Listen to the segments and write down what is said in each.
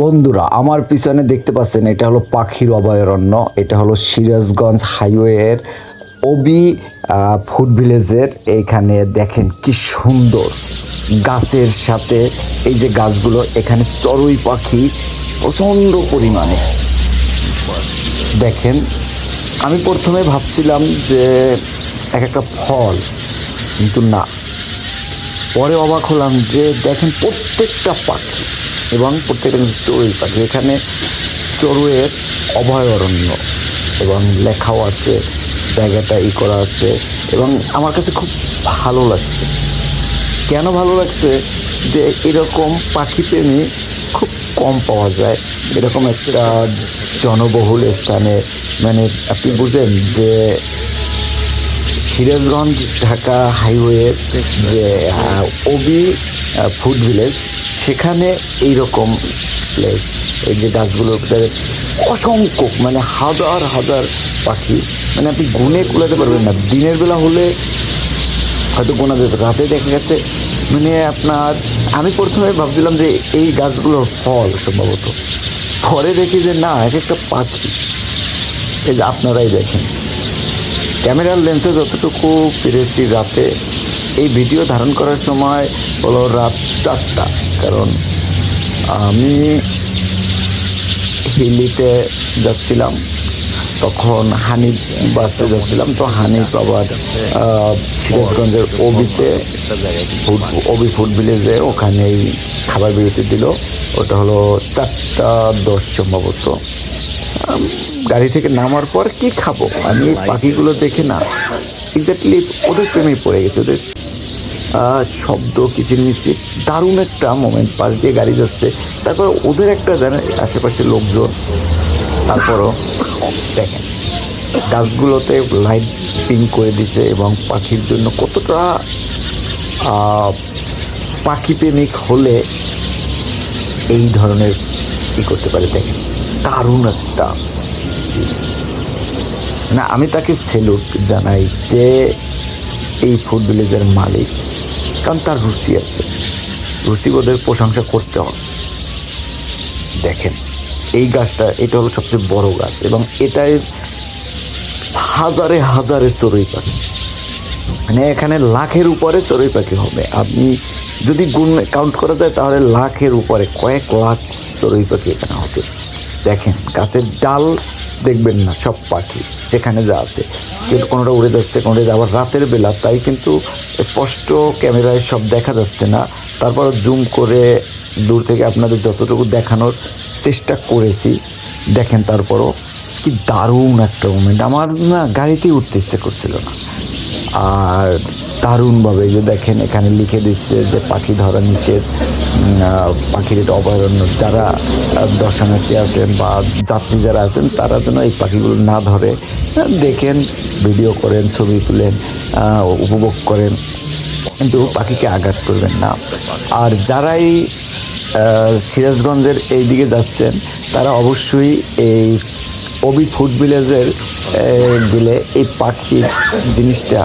বন্ধুরা, আমার পিছনে দেখতে পাচ্ছেন, এটা হলো পাখির অভয়ারণ্য, এটা হলো সিরাজগঞ্জ হাইওয়ের ওবি ফুড ভিলেজের, এইখানে দেখেন কি সুন্দর গাছের সাথে এই যে গাছগুলো, এখানে চড়ুই পাখি প্রচণ্ড পরিমাণে। দেখেন, আমি প্রথমে ভাবছিলাম যে এক একটা ফল, কিন্তু না। পরে অবাক হলাম যে দেখেন প্রত্যেকটা পাখি এবং প্রত্যেকটা কিন্তু চড়ুই পাখি এখানে চড়ুইয়ের অভয়ারণ্য এবং লেখাও আছে, জায়গাটা ই করা আছে এবং আমার কাছে খুব ভালো লাগছে। কেন ভালো লাগছে? যে এরকম পাখি প্রেমী খুব কম পাওয়া যায়। এরকম একটা জনবহুল স্থানে মানে আপনি বুঝেন যে সিরাজগঞ্জ ঢাকা হাইওয়ে যে ওবি ফুড ভিলেজ সেখানে এইরকম প্লেস এই যে গাছগুলোর ভিতরে অসংখ্য মানে হাজার হাজার পাখি। মানে আপনি গুনে কুলাতে পারবেন না। দিনের বেলা হলে হয়তো গোনা যেত, রাতে দেখা গেছে মানে আপনার, আমি প্রথমে ভাবছিলাম যে এই গাছগুলোর ফল সম্ভবত। পরে দেখি যে না, এক একটা পাখি। এই যে আপনারাই দেখেন। ক্যামেরার লেন্সে যতটুকু পেরেছি রাতে এই ভিডিও ধারণ করার সময় হলো রাত চারটা। কারণ আমি হিলিতে যাচ্ছিলাম, তখন হানি বাসে যাচ্ছিলাম, তো হানি আবার সিরাজগঞ্জের ওবিতে ওবি ফুড ভিলেজে ওখানেই খাবার বিরতি দিল। ওটা হলো চারটা দশ সম্ভবত। গাড়ি থেকে নামার পর কি খাব? আমি পাখিগুলো দেখে না এক্স্যাক্টলি ওদের প্রেমে পড়ে গেছে, ওদের শব্দ কিচিরমিচির দারুণ একটা মোমেন্ট পাশ দিয়ে গাড়ি যাচ্ছে। তারপর ওদের একটা জানে আশেপাশে লোকজন, তারপরও দেখেন, গাছগুলোতে লাইট পিঙ্ক করে দিছে এবং পাখির জন্য কতটা পাখি প্রেমিক হলে এই ধরনের ই করতে পারে। দেখেন, দারুণ একটা না, আমি তাকে সেলুট জানাই যে এই ফুড ভিলেজের মালিক, কারণ তার রুচি আছে। রুচিবোধের প্রশংসা করতে হবে। দেখেন, এই গাছটা, এটা হলো সবচেয়ে বড় গাছ এবং এটাই হাজারে হাজারে চড়ুই পাখি। মানে এখানে লাখের উপরে চড়ুই পাখি হবে। আপনি যদি গুণ কাউন্ট করা যায়, তাহলে লাখের উপরে কয়েক লাখ চড়ুই পাখি এখানে হবে। দেখেন, গাছের ডাল দেখবেন না, সব পাখি যেখানে যা আছে। কিন্তু কোনোটা উড়ে যাচ্ছে, কোনোটা আবার রাতের বেলা, তাই কিন্তু স্পষ্ট ক্যামেরায় সব দেখা যাচ্ছে না। তারপর জুম করে দূর থেকে আপনাদের যতটুকু দেখানোর চেষ্টা করেছি, দেখেন তারপরও কি দারুণ একটা মোমেন্ট আমার না গাড়িতেই উঠতে ইচ্ছে করছিল না। আর দারুণভাবে যে দেখেন, এখানে লিখে দিচ্ছে যে পাখি ধরা নিষেধ পাখির এটা অভয়ারণ্য। যারা দর্শনার্থী আছেন বা যাত্রী যারা আছেন, তারা যেন এই পাখিগুলো না ধরে দেখেন, ভিডিও করেন, ছবি তুলেন উপভোগ করেন, কিন্তু পাখিকে আঘাত করবেন না। আর যারাই সিরাজগঞ্জের এই দিকে যাচ্ছেন, তারা অবশ্যই এই অবি ফুড ভিলেজের গেলে এই পাখির জিনিসটা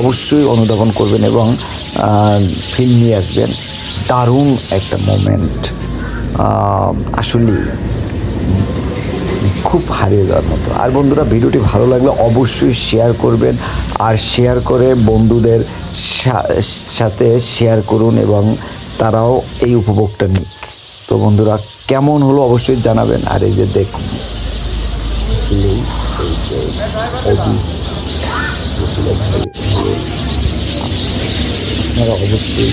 অবশ্যই অনুধাবন করবেন এবং ফিল নিয়ে আসবেন। দারুণ একটা মোমেন্ট আসলে খুব হারিয়ে যাওয়ার মতো। আর বন্ধুরা, ভিডিওটি ভালো লাগলে অবশ্যই শেয়ার করবেন। আর শেয়ার করে বন্ধুদের সাথে শেয়ার করুন এবং তারাও এই উপভোগটা নিক। তো বন্ধুরা কেমন হলো অবশ্যই জানাবেন আর এই যে দেখুন আপনারা অবশ্যই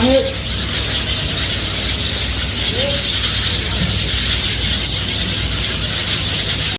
আপনারা অবশ্যই অনেক